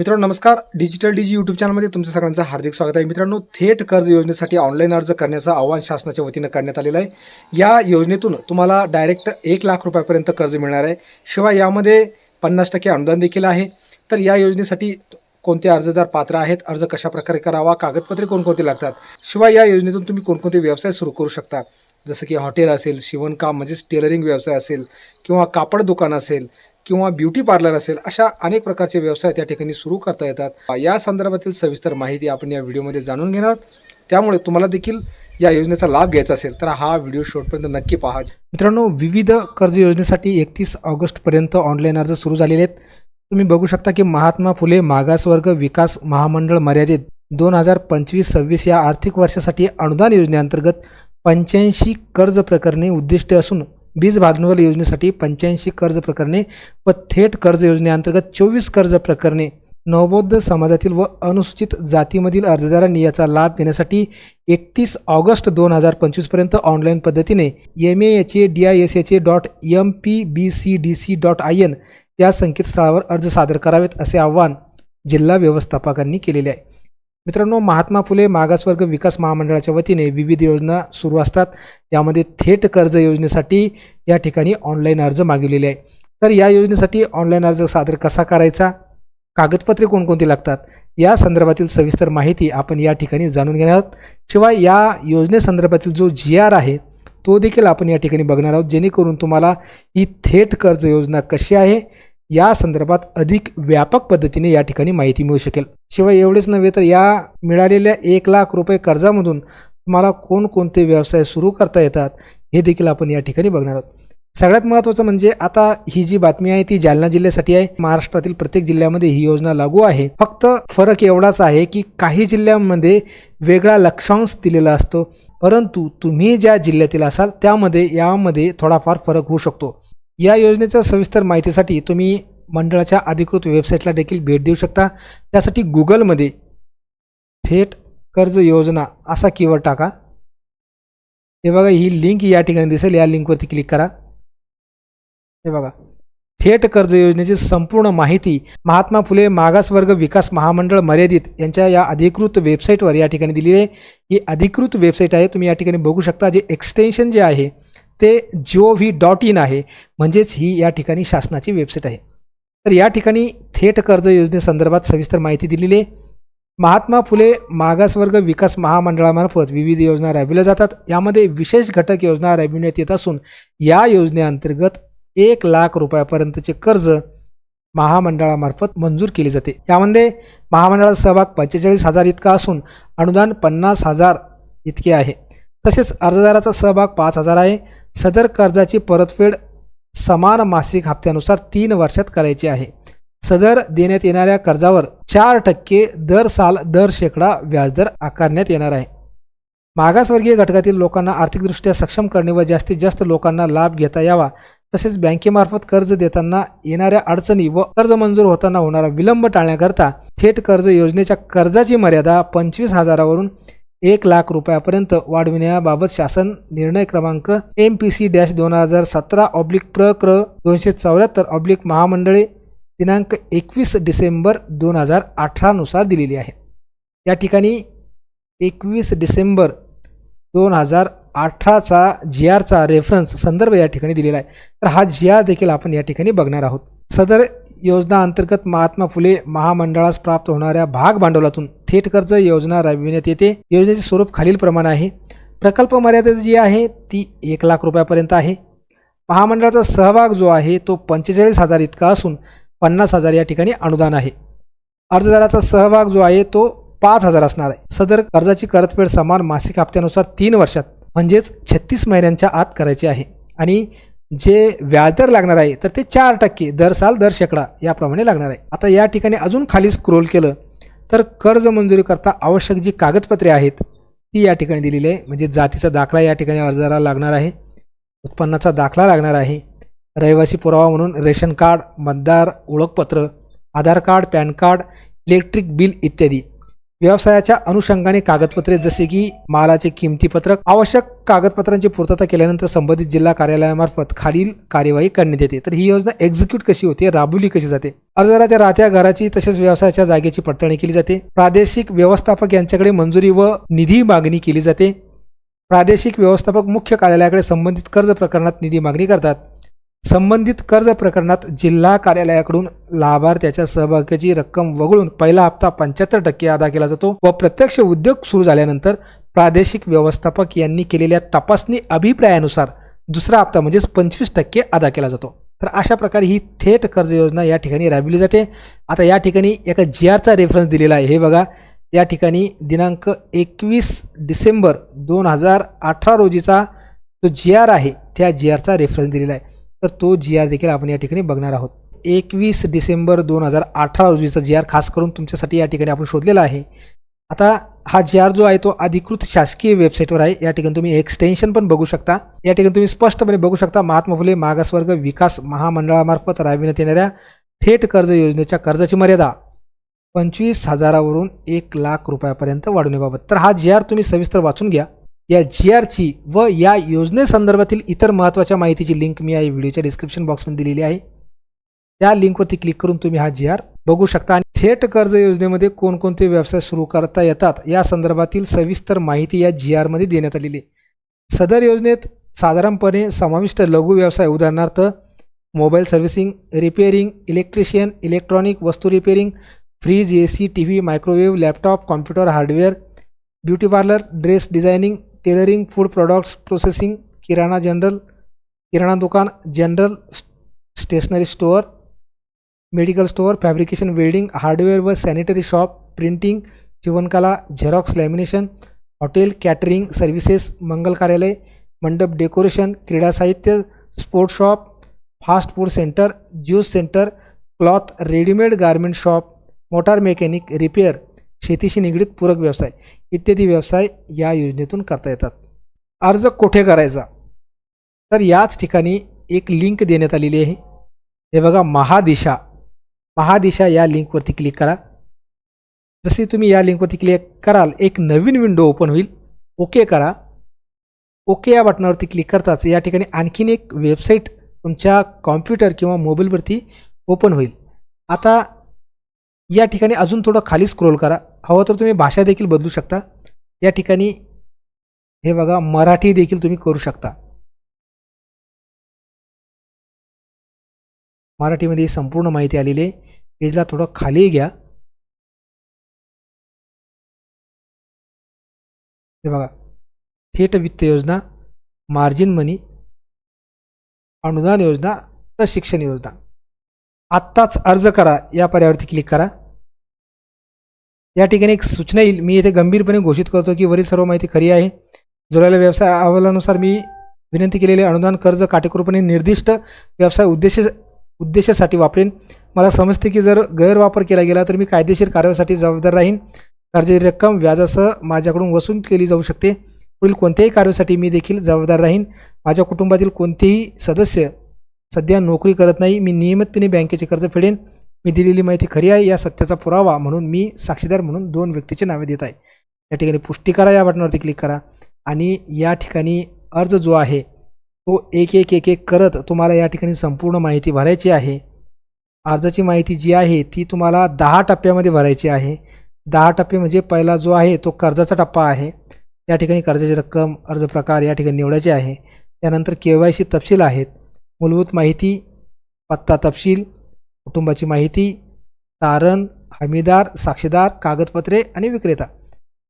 मित्रांनो नमस्कार. डिजिटल डीजी यूट्यूब चॅनलमध्ये तुमचं सगळ्यांचं हार्दिक स्वागत आहे. मित्रांनो थेट कर्ज योजनेसाठी ऑनलाईन अर्ज करण्याचं आव्हान शासनाच्या वतीनं करण्यात आलेलं आहे. या योजनेतून तुम्हाला डायरेक्ट एक लाख रुपयापर्यंत कर्ज मिळणार आहे. शिवाय यामध्ये पन्नास टक्के अनुदान देखील आहे. तर या योजनेसाठी कोणते अर्जदार पात्र आहेत? अर्ज कशा प्रकारे करावा? कागदपत्रे कोणकोणते लागतात? शिवाय या योजनेतून तुम्ही कोणकोणते व्यवसाय सुरू करू शकता? जसं की हॉटेल असेल शिवणकाम म्हणजेच टेलरिंग व्यवसाय असेल किंवा कापड दुकान असेल किंवा ब्युटी पार्लर असेल अशा अनेक प्रकारचे व्यवसाय त्या ठिकाणी सुरू करता येतात. या संदर्भातील सविस्तर माहिती आपण या व्हिडिओमध्ये जाणून घेणार आहोत. त्यामुळे तुम्हाला देखील या योजनेचा लाभ घ्यायचा असेल तर हा व्हिडिओ शेवटपर्यंत नक्की पहा. मित्रांनो विविध कर्ज योजनेसाठी एकतीस ऑगस्टपर्यंत ऑनलाईन अर्ज सुरू झालेले आहेत. तुम्ही बघू शकता की महात्मा फुले मागासवर्ग विकास महामंडळ मर्यादित दोन हजार पंचवीस सव्वीस या आर्थिक वर्षासाठी अनुदान योजनेअंतर्गत पंच्याऐंशी कर्ज प्रकरणे उद्दिष्ट असून वीज भांडवल योजनेसाठी पंच्याऐंशी कर्ज प्रकरणे व थेट कर्ज योजनेअंतर्गत चोवीस कर्ज प्रकरणे. नवबौद्ध समाजातील व अनुसूचित जातीमधील अर्जदारांनी याचा लाभ घेण्यासाठी एकतीस ऑगस्ट दोन हजार पंचवीसपर्यंत ऑनलाईन पद्धतीने M A H A D I S H A dot M P B C D C dot I N या संकेतस्थळावर अर्ज सादर करावेत असे आवाहन जिल्हा व्यवस्थापकांनी केलेले आहे. मित्रांनो महात्मा फुले मागासवर्ग विकास महामंडळाच्या वतीने विविध योजना सुरू असतात. यामध्ये थेट कर्ज योजनेसाठी या ठिकाणी ऑनलाईन अर्ज मागवलेले आहे तर या योजनेसाठी ऑनलाईन अर्ज सादर कसा करायचा? कागदपत्रे कोणकोणती लागतात? या संदर्भातील सविस्तर माहिती आपण या ठिकाणी जाणून घेणार आहोत. शिवाय या योजनेसंदर्भातील जो जी आर आहे तो देखील आपण या ठिकाणी बघणार आहोत. जेणेकरून तुम्हाला ही थेट कर्ज योजना कशी आहे या संदर्भात अधिक व्यापक पद्धतीने या ठिकाणी माहिती मिळू शकेल. शिवाय एवढेच नव्हे तर या मिळालेल्या एक लाख रुपये कर्जामधून तुम्हाला कोणकोणते व्यवसाय सुरू करता येतात हे देखील आपण या ठिकाणी बघणार आहोत. सगळ्यात महत्त्वाचं म्हणजे आता ही जी बातमी आहे ती जालना जिल्ह्यासाठी आहे. महाराष्ट्रातील प्रत्येक जिल्ह्यामध्ये ही योजना लागू आहे. फक्त फरक एवढाच आहे की काही जिल्ह्यांमध्ये वेगळा लक्षांश दिलेला असतो. परंतु तुम्ही ज्या जिल्ह्यातील असाल त्यामध्ये यामध्ये थोडाफार फरक होऊ शकतो. या योजनेच्या सविस्तर माहितीसाठी तुम्ही मंडळाच्या अधिकृत वेबसाईटला देखील भेट देऊ शकता. त्यासाठी गुगलमध्ये थेट कर्ज योजना असा कीवर्ड टाका. हे बघा ही लिंक या ठिकाणी दिसेल. या लिंकवरती क्लिक करा. हे बघा थेट कर्ज योजनेची संपूर्ण माहिती महात्मा फुले मागासवर्ग विकास महामंडळ मर्यादित यांच्या या अधिकृत वेबसाईटवर या ठिकाणी दिलेली आहे. ही अधिकृत वेबसाईट आहे. तुम्ही या ठिकाणी बघू शकता. जे एक्सटेन्शन जे आहे ते जिओ व्ही डॉट इन आहे. म्हणजेच ही या ठिकाणी शासनाची वेबसाईट आहे. तर या ठिकाणी थेट कर्ज योजनेसंदर्भात सविस्तर माहिती दिलेली आहे. महात्मा फुले मागासवर्ग विकास महामंडळामार्फत विविध योजना राबविल्या जातात. यामध्ये विशेष घटक योजना राबविण्यात येत असून या योजनेअंतर्गत एक लाख रुपयापर्यंतचे कर्ज महामंडळामार्फत मंजूर केले जाते. यामध्ये महामंडळाचा सहभाग पंचेचाळीस हजार इतका असून अनुदान पन्नास हजार इतके आहे. तसेच अर्जदाराचा सहभाग पाच हजार आहे. सदर कर्जाची परतफेड समान मासिक हप्त्यानुसार तीन वर्षात करायची आहे. सदर देण्यात येणाऱ्या कर्जावर चार टक्के दर साल दर शेकडा व्याजदर आकारण्यात येणार आहे. मागासवर्गीय घटकातील लोकांना आर्थिकदृष्ट्या सक्षम करणे व जास्तीत जास्त लोकांना लाभ घेता यावा तसेच बँकेमार्फत कर्ज देताना येणाऱ्या अडचणी व कर्ज मंजूर होताना होणारा विलंब टाळण्याकरता थेट कर्ज योजनेच्या कर्जाची मर्यादा पंचवीस हजारावरून एक लाख रुपयापर्यंत वाढविण्याबाबत शासन निर्णय क्रमांक एम पी सी डॅश दोन हजार सतरा ऑब्लिक प्र क्र दोनशे चौऱ्याहत्तर ऑब्लिक महामंडळे दिनांक एकवीस डिसेंबर दोन हजार अठरानुसार दिलेली आहे. या ठिकाणी एकवीस डिसेंबर दोन हजार अठराचा जी आरचा रेफरन्स संदर्भ या ठिकाणी दिलेला आहे. तर हा जी आर देखील आपण या ठिकाणी बघणार आहोत. सदर योजना अंतर्गत महात्मा फुले महामंडळास प्राप्त होणाऱ्या भाग भांडवलातून थेट कर्ज योजना राबविण्यात येते. योजनेचे स्वरूप खालीलप्रमाणे आहे. प्रकल्प मर्यादा जी आहे ती एक लाख रुपयापर्यंत आहे. महामंडळाचा सहभाग जो आहे तो पंचेचाळीस हजार इतका असून पन्नास हजार या ठिकाणी अनुदान आहे. अर्जदाराचा सहभाग जो आहे तो पाच हजार असणार आहे. सदर कर्जाची परतफेड समान मासिक हप्त्यानुसार तीन वर्षात म्हणजेच छत्तीस महिन्यांच्या आत करायची आहे. आणि जे व्याजदर लागणार आहे तर ते चार टक्के दर साल दर शेकडा याप्रमाणे लागणार आहे. आता या ठिकाणी अजून खाली स्क्रोल केलं तर कर्ज मंजुरीकरता आवश्यक जी कागदपत्रे आहेत ती या ठिकाणी दिलेली आहे. म्हणजे जातीचा दाखला या ठिकाणी अर्जाला लागणार आहे उत्पन्नाचा दाखला लागणार आहे रहिवासी पुरावा म्हणून रेशन कार्ड मतदार ओळखपत्र Aadhaar card PAN card electric bill इत्यादी. व्यवसायाच्या अनुषंगाने कागदपत्रे जसे की मालाचे किमतीपत्रक आवश्यक कागदपत्रांची पूर्तता केल्यानंतर संबंधित जिल्हा कार्यालयामार्फत खालील कार्यवाही करण्यात येते. तर ही योजना एक्झिक्यूट कशी होते राबवली कशी जाते? अर्जदाराच्या राहत्या घराची तसेच व्यवसायाच्या जागेची पडताळणी केली जाते. प्रादेशिक व्यवस्थापक यांच्याकडे मंजुरी व निधी मागणी केली जाते. प्रादेशिक व्यवस्थापक मुख्य कार्यालयाकडे संबंधित कर्ज प्रकरणात निधी मागणी करतात. संबंधित कर्ज प्रकरणात जिल्हा कार्यालयाकडून लाभार्थ्याच्या सहभागाची रक्कम वगळून पहिला हप्ता पंच्याहत्तर टक्के अदा केला जातो व प्रत्यक्ष उद्योग सुरू झाल्यानंतर प्रादेशिक व्यवस्थापक यांनी केलेल्या तपासणी अभिप्रायानुसार दुसरा हप्ता म्हणजेच पंचवीस टक्के अदा केला जातो. तर अशा प्रकारे ही थेट कर्ज योजना या ठिकाणी राबविली जाते. आता या ठिकाणी एका जी आरचा रेफरन्स दिलेला आहे. हे बघा या ठिकाणी दिनांक एकवीस डिसेंबर दोन हजार अठरा रोजीचा जो जी आर आहे त्या जी आरचा रेफरन्स दिलेला आहे. तर तो जी आर देखील आपण या ठिकाणी बघणार आहोत. एकवीस डिसेंबर दोन हजार अठरा रोजीचा जी आर खास करून तुमच्यासाठी या ठिकाणी आपण शोधलेला आहे. आता हा जी आर जो आहे तो अधिकृत शासकीय वेबसाईटवर आहे. या ठिकाणी तुम्ही एक्सटेन्शन पण बघू शकता. या ठिकाणी तुम्ही स्पष्टपणे बघू शकता महात्मा फुले मागासवर्ग विकास महामंडळामार्फत राबविण्यात येणाऱ्या थेट कर्ज योजनेच्या कर्जाची मर्यादा पंचवीस हजारावरून एक लाख रुपयापर्यंत वाढवण्याबाबत. तर हा जी आर तुम्ही सविस्तर वाचून घ्या. या जी आरची व या योजनेसंदर्भातील इतर महत्त्वाच्या माहितीची लिंक मी या व्हिडिओच्या डिस्क्रिप्शन बॉक्समध्ये दिलेली आहे. त्या लिंकवरती क्लिक करून तुम्ही हा जी आर बघू शकता आणि थेट कर्ज योजनेमध्ये कोणकोणते व्यवसाय सुरू करता येतात या संदर्भातील सविस्तर माहिती या जी आरमध्ये देण्यात आलेली आहे. सदर योजनेत साधारणपणे समाविष्ट लघु व्यवसाय उदाहरणार्थ mobile servicing repairing electrician electronic वस्तू repairing fridge A C T V microwave laptop computer hardware beauty parlour dress designing tailoring food products processing Kirana general किराणा दुकान general stationery store medical store fabrication welding hardware व sanitary shop printing जीवनकला xerox lamination hotel catering services मंगल कार्यालय मंडप decoration क्रीडा साहित्य sport shop fast food centre juice centre cloth readymade garment shop motor mechanic repair शेतीशी निगडीत पूरक व्यवसाय इत्यादी व्यवसाय या योजनेतून करता येतात. अर्ज कोठे करायचा? तर याच ठिकाणी एक लिंक देण्यात आलेली आहे. हे बघा महादिशा. महादिशा या लिंकवरती क्लिक करा. जसे तुम्ही या लिंकवरती क्लिक कराल एक नवीन विंडो ओपन होईल. ओके करा. ओके या बटनावरती क्लिक करताच या ठिकाणी आणखीन एक वेबसाईट तुमच्या कॉम्प्युटर किंवा मोबाईलवरती ओपन होईल. आता या ठिकाणी अजून थोडं खाली स्क्रोल करा. हवं तर तुम्ही भाषा देखील बदलू शकता. या ठिकाणी हे बघा मराठी देखील तुम्ही करू शकता. मराठीमध्ये संपूर्ण माहिती आलेली आहे. पेजला थोडं खाली घ्या. हे बघा थेट वित्त योजना मार्जिन मनी अनुदान योजना प्रशिक्षण योजना. आत्ताच अर्ज करा या पर्यावरती क्लिक करा. या ठिकाणी एक सूचना येईल. मी येथे गंभीरपणे घोषित करतो की वरील सर्व माहिती खरी आहे. जोडलेल्या व्यवसाय अहवालानुसार मी विनंती केलेले अनुदान कर्ज काटेकोरपणे निर्दिष्ट व्यवसाय उद्देश उद्देशासाठी वापरेन. मला समजते की जर गैरवापर केला गेला तर मी कायदेशीर कारवाईसाठी जबाबदार राहीन. कर्जाची रक्कम व्याजासह माझ्याकडून वसूल केली जाऊ शकते. पुढील कोणत्याही कार्यासाठी मी देखील जबाबदार राहीन. माझ्या कुटुंबातील कोणतेही सदस्य सध्या नोकरी करत नाही. मी नियमितपणे बँकेचे कर्ज फेडेन. मी दिलेली माहिती खरी आहे या सत्याचा पुरावा म्हणून मी साक्षीदार म्हणून दोन व्यक्तीचे नावे देत आहे. या ठिकाणी पुष्टी करा या बटनावरती क्लिक करा आणि या ठिकाणी अर्ज जो आहे तो एक एक एक एक करत तुम्हाला या ठिकाणी संपूर्ण माहिती भरायची आहे. अर्जाची माहिती जी आहे ती तुम्हाला दहा टप्प्यामध्ये भरायची आहे. दहा टप्पे म्हणजे पहिला जो आहे तो कर्जाचा टप्पा आहे. या ठिकाणी कर्जाची रक्कम अर्ज प्रकार या ठिकाणी निवडायचे आहे. त्यानंतर के वाय सी तपशील आहेत. मूलभूत माहिती पत्ता तपशील कुटुंबाची माहिती तारण हमीदार साक्षीदार कागदपत्रे आणि विक्रेता.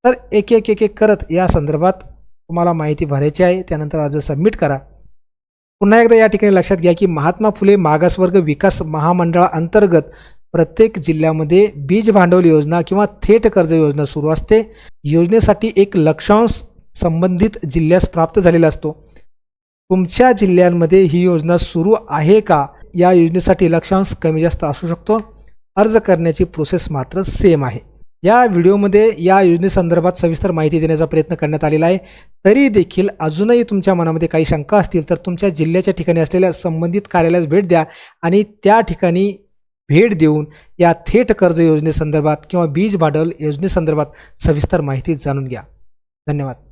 तर एक एक एक एक करत या संदर्भात तुम्हाला माहिती भरायची आहे. त्यानंतर अर्ज सबमिट करा. पुन्हा एकदा या ठिकाणी लक्षात घ्या की महात्मा फुले मागासवर्ग विकास महामंडळाअंतर्गत प्रत्येक जिल्ह्यामध्ये बीज भांडवल योजना किंवा थेट कर्ज योजना सुरू असते. योजनेसाठी एक लक्षांश संबंधित जिल्ह्यास प्राप्त झालेला असतो. तुमच्या जिल्ह्यांमध्ये ही योजना सुरू आहे का? या योजनेसाठी लक्षांश कमी जास्त असू शकतो. अर्ज करण्याची प्रोसेस मात्र सेम आहे. या व्हिडिओमध्ये या योजनेसंदर्भात सविस्तर माहिती देण्याचा प्रयत्न करण्यात आलेला आहे. तरी देखील अजूनही तुमच्या मनामध्ये काही शंका असतील तर तुमच्या जिल्ह्याच्या ठिकाणी असलेल्या संबंधित कार्यालयास भेट द्या आणि त्या ठिकाणी भेट देऊन या थेट कर्ज योजनेसंदर्भात किंवा बीज भांडवल योजनेसंदर्भात सविस्तर माहिती जाणून घ्या. धन्यवाद.